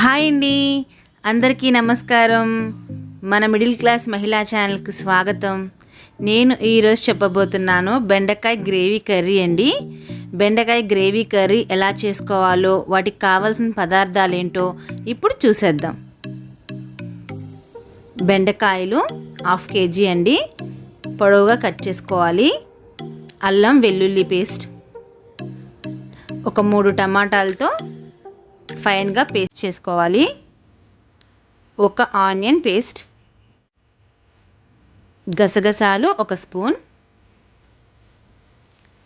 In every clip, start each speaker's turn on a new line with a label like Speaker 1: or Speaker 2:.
Speaker 1: Hi అండి. అందరికీ నమస్కారం. మన మిడిల్ క్లాస్ మహిళా ఛానల్కి స్వాగతం. నేను ఈరోజు చెప్పబోతున్నాను బెండకాయ గ్రేవీ కర్రీ అండి. బెండకాయ గ్రేవీ కర్రీ ఎలా చేసుకోవాలో వాటికి కావాల్సిన పదార్థాలు ఏంటో ఇప్పుడు చూసేద్దాం. బెండకాయలు హాఫ్ కేజీ అండి. పొడవుగా కట్ చేసుకోవాలి. అల్లం వెల్లుల్లి పేస్ట్. ఒక మూడు టమాటాలతో ఫైన్గా పేస్ట్ చేసుకోవాలి. ఒక ఆనియన్ పేస్ట్. గసగసాలు ఒక స్పూన్.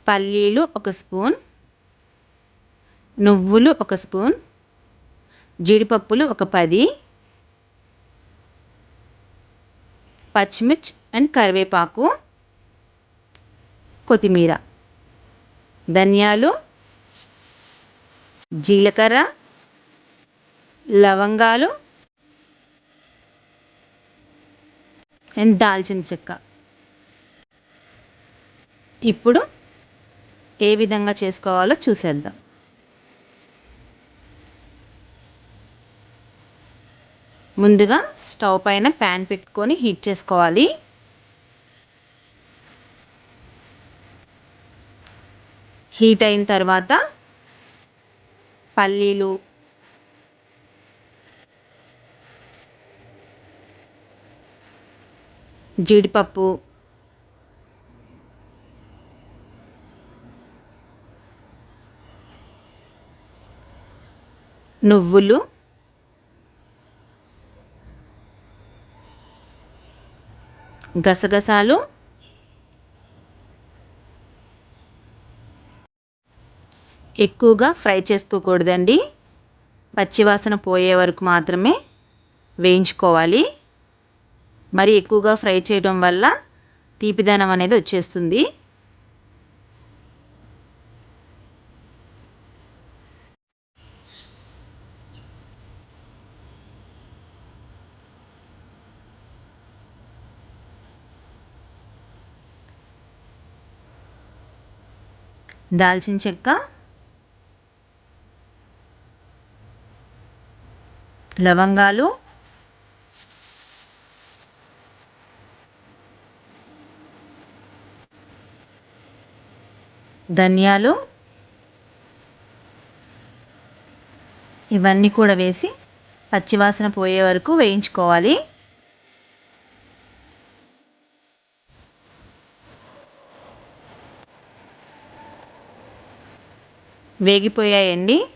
Speaker 1: పల్లీలు ఒక స్పూన్. నువ్వులు ఒక స్పూన్. జీడిపప్పులు ఒక పది. పచ్చిమిర్చి అండ్ కరివేపాకు. కొత్తిమీర. ధనియాలు. జీలకర్ర. లవంగాలు అండ్ దాల్చిన చెక్క. ఇప్పుడు ఏ విధంగా చేసుకోవాలో చూసేద్దాం. ముందుగా స్టవ్ పైన ప్యాన్ పెట్టుకొని హీట్ చేసుకోవాలి. హీట్ అయిన తర్వాత పల్లీలు జీడిపప్పు. నువ్వులు. గసగసాలు. ఎక్కువగా ఫ్రై చేసుకోకూడదండి. పచ్చివాసన పోయే వరకు మాత్రమే వేయించుకోవాలి. మరి ఎక్కువగా ఫ్రై చేయడం వల్ల తీపిదనం అనేది వచ్చేస్తుంది. దాల్చిన చెక్క లవంగాలు ధనియాలు ఇవన్నీ కూడా వేసి పచ్చివాసన పోయే వరకు వేయించుకోవాలి. వేగిపోయాయండి.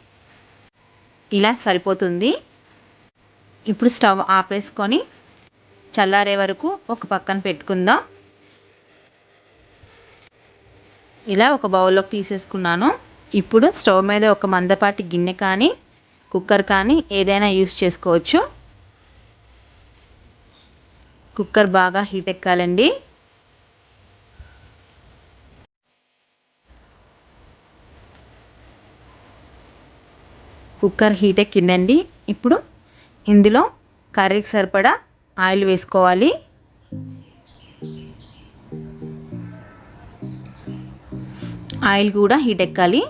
Speaker 1: ఇలా సరిపోతుంది. ఇప్పుడు స్టవ్ ఆపేసుకొని చల్లారే వరకు ఒక పక్కన పెట్టుకుందాం. ఇలా ఒక బౌల్లోకి తీసేసుకున్నాను. ఇప్పుడు స్టవ్ మీద ఒక మందపాటి గిన్నె కానీ కుక్కర్ కానీ ఏదైనా యూస్ చేసుకోవచ్చు. కుక్కర్ బాగా హీట్ ఎక్కాలండి. కుక్కర్ హీట్ ఎక్కిందండి. ఇప్పుడు ఇందులో కర్రీకి సరిపడా ఆయిల్ వేసుకోవాలి. ఆయిల్ కూడా హీట్ ఎక్కాలి.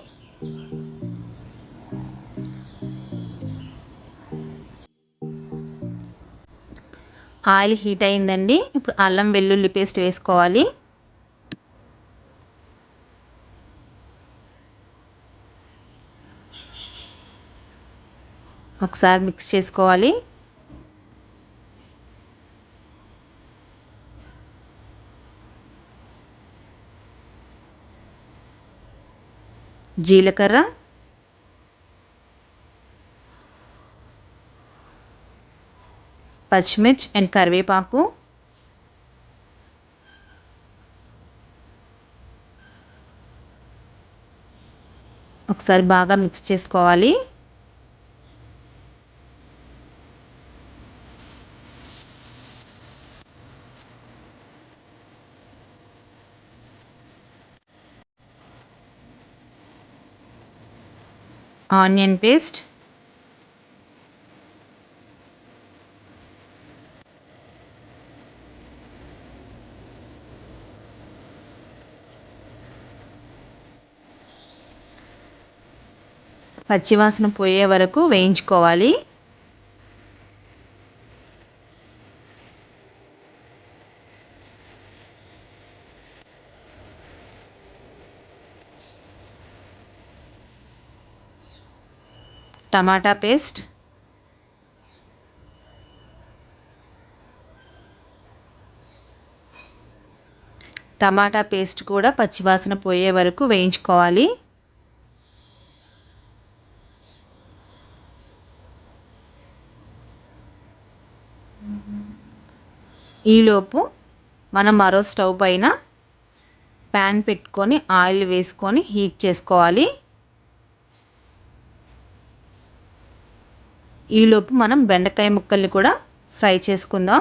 Speaker 1: ఆయిల్ హీట్ అయిందండి. ఇప్పుడు అల్లం వెల్లుల్లి పేస్ట్ వేసుకోవాలి. ఒకసారి మిక్స్ చేసుకోవాలి. జీలకర్ర. పచ్చిమిర్చి అండ్ కరివేపాకు. ఒకసారి బాగా మిక్స్ చేసుకోవాలి. Onion paste. పచ్చివాసన పోయే వరకు వేయించుకోవాలి. టమాటా పేస్ట్. టమాటా పేస్ట్ కూడా పచ్చివాసన పోయే వరకు వేయించుకోవాలి. ఈలోపు మనం మరో స్టవ్ పైన ప్యాన్ పెట్టుకొని ఆయిల్ వేసుకొని హీట్ చేసుకోవాలి. ఈలోపు మనం బెండకాయ ముక్కల్ని కూడా ఫ్రై చేసుకుందాం.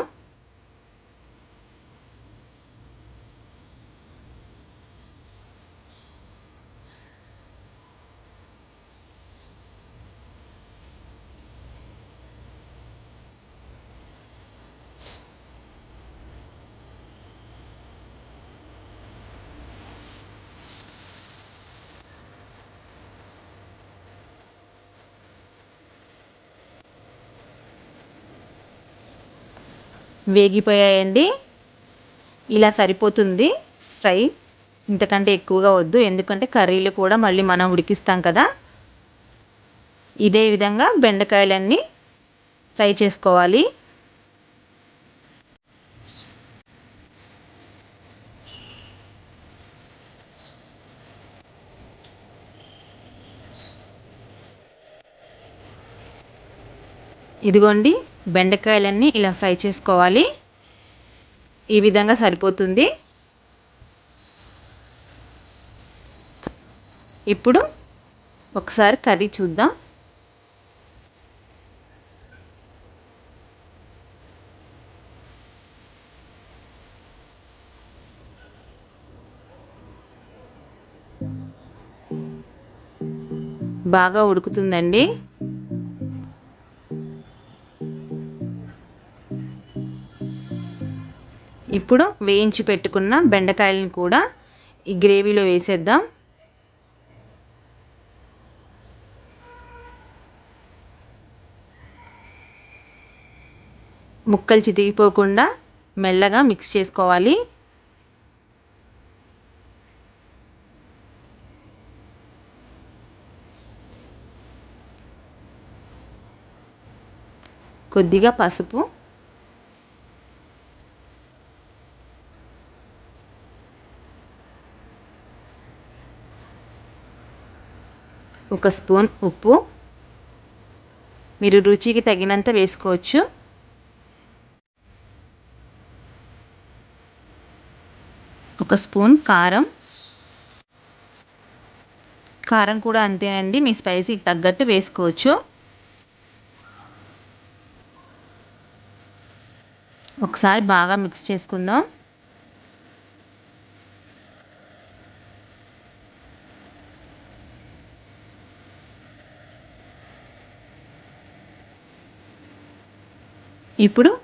Speaker 1: వేగిపోయాయండి. ఇలా సరిపోతుంది ఫ్రై. ఇంతకంటే ఎక్కువగా వద్దు. ఎందుకంటే కర్రీలు కూడా మళ్ళీ మనం ఉడికిస్తాం కదా. ఇదే విధంగా బెండకాయలన్నీ ఫ్రై చేసుకోవాలి. ఇదిగోండి. బెండకాయలన్నీ ఇలా ఫ్రై చేసుకోవాలి. ఈ విధంగా సరిపోతుంది. ఇప్పుడు ఒకసారి కర్రీ చూద్దాం. బాగా ఉడుకుతుందండి. ఇప్పుడు వేయించి పెట్టుకున్న బెండకాయలను కూడా ఈ గ్రేవీలో వేసేద్దాం. ముక్కలు చితికిపోకుండా మెల్లగా మిక్స్ చేసుకోవాలి. కొద్దిగా పసుపు ఒక స్పూన్ ఉప్పు. మీరు రుచికి తగినంత వేసుకోవచ్చు. ఒక స్పూన్ కారం. కారం కూడా అంతేనండి మీ స్పైసీకి తగ్గట్టు వేసుకోవచ్చు. ఒకసారి బాగా మిక్స్ చేసుకుందాం. ఇప్పుడు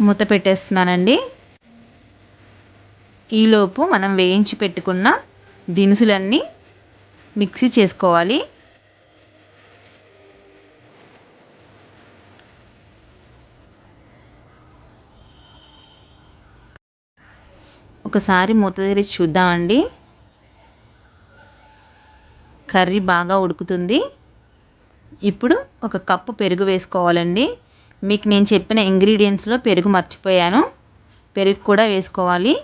Speaker 1: మూత పెట్టేస్తున్నానండి. ఈలోపు మనం వేయించి పెట్టుకున్న దినుసులన్నీ మిక్సీ చేసుకోవాలి. ఒకసారి మూత తెరిచి చూద్దామండి. కర్రీ బాగా ఉడుకుతుంది. ఇప్పుడు ఒక కప్పు పెరుగు వేసుకోవాలండి. మీకు నేను చెప్పిన ఇంగ్రీడియంట్స్లో పెరుగు మర్చిపోయాను. పెరుగు కూడా వేసుకోవాలి.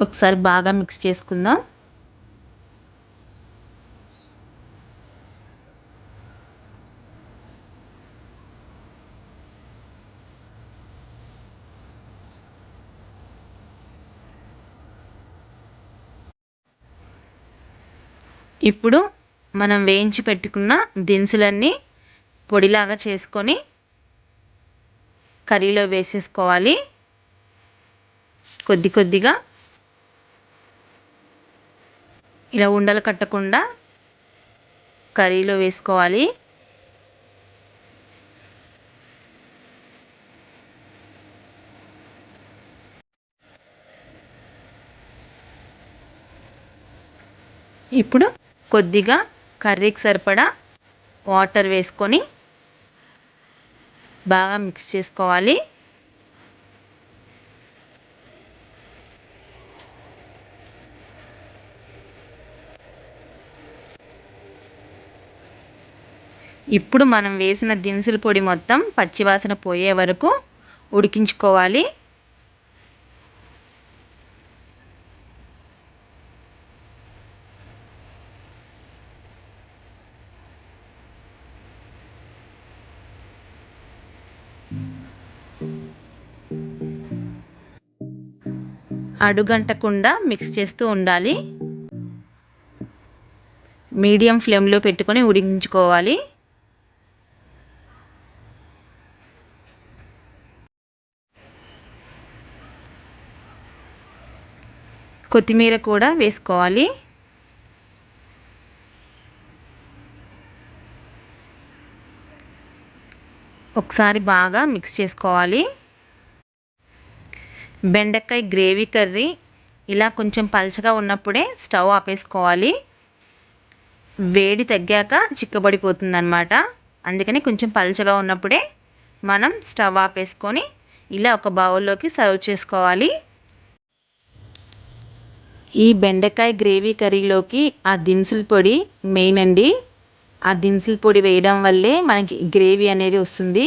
Speaker 1: ఒకసారి బాగా మిక్స్ చేసుకుందాం. ఇప్పుడు మనం వేయించి పెట్టుకున్న దినుసులన్నీ పొడిలాగా చేసుకొని కర్రీలో వేసేసుకోవాలి. కొద్ది కొద్దిగా ఇలా ఉండలు కట్టకుండా కర్రీలో వేసుకోవాలి. ఇప్పుడు కొద్దిగా కర్రీకి సరిపడా వాటర్ వేసుకొని బాగా మిక్స్ చేసుకోవాలి. ఇప్పుడు మనం వేసిన దినుసుల పొడి మొత్తం పచ్చివాసన పోయే వరకు ఉడికించుకోవాలి. అడుగంటకుండా మిక్స్ చేస్తూ ఉండాలి. మీడియం ఫ్లేమ్లో పెట్టుకొని ఉడికించుకోవాలి. కొత్తిమీర కూడా వేసుకోవాలి. ఒకసారి బాగా మిక్స్ చేసుకోవాలి. బెండకాయ గ్రేవీ కర్రీ ఇలా కొంచెం పలచగా ఉన్నప్పుడే స్టవ్ ఆపేసుకోవాలి. వేడి తగ్గాక చిక్కబడిపోతుంది అనమాట అందుకని కొంచెం పలచగా ఉన్నప్పుడే మనం స్టవ్ ఆపేసుకొని ఇలా ఒక బౌల్లోకి సర్వ్ చేసుకోవాలి. ఈ బెండకాయ గ్రేవీ కర్రీలోకి ఆ దినుసుల పొడి మెయిన్ అండి. ఆ దినుసుల పొడి వేయడం వల్లే మనకి గ్రేవీ అనేది వస్తుంది.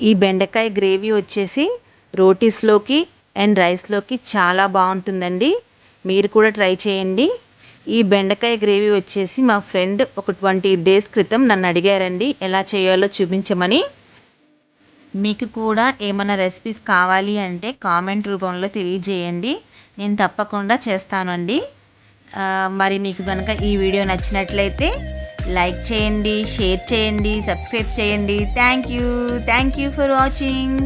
Speaker 1: ఈ బెండకాయ గ్రేవీ వచ్చేసి రోటీస్లోకి అండ్ రైస్లోకి చాలా బాగుంటుందండి. మీరు కూడా ట్రై చేయండి. ఈ బెండకాయ గ్రేవీ వచ్చేసి మా ఫ్రెండ్ ఒక ట్వంటీ డేస్ క్రితం నన్ను అడిగారండి ఎలా చేయాలో చూపించమని. మీకు కూడా ఏమైనా రెసిపీస్ కావాలి అంటే కామెంట్ రూపంలో తెలియజేయండి. నేను తప్పకుండా చేస్తానండి. మరి మీకు కనుక ఈ వీడియో నచ్చినట్లయితే లైక్ చేయండి షేర్ చేయండి సబ్స్క్రైబ్ చేయండి. Thank you. Thank you for watching.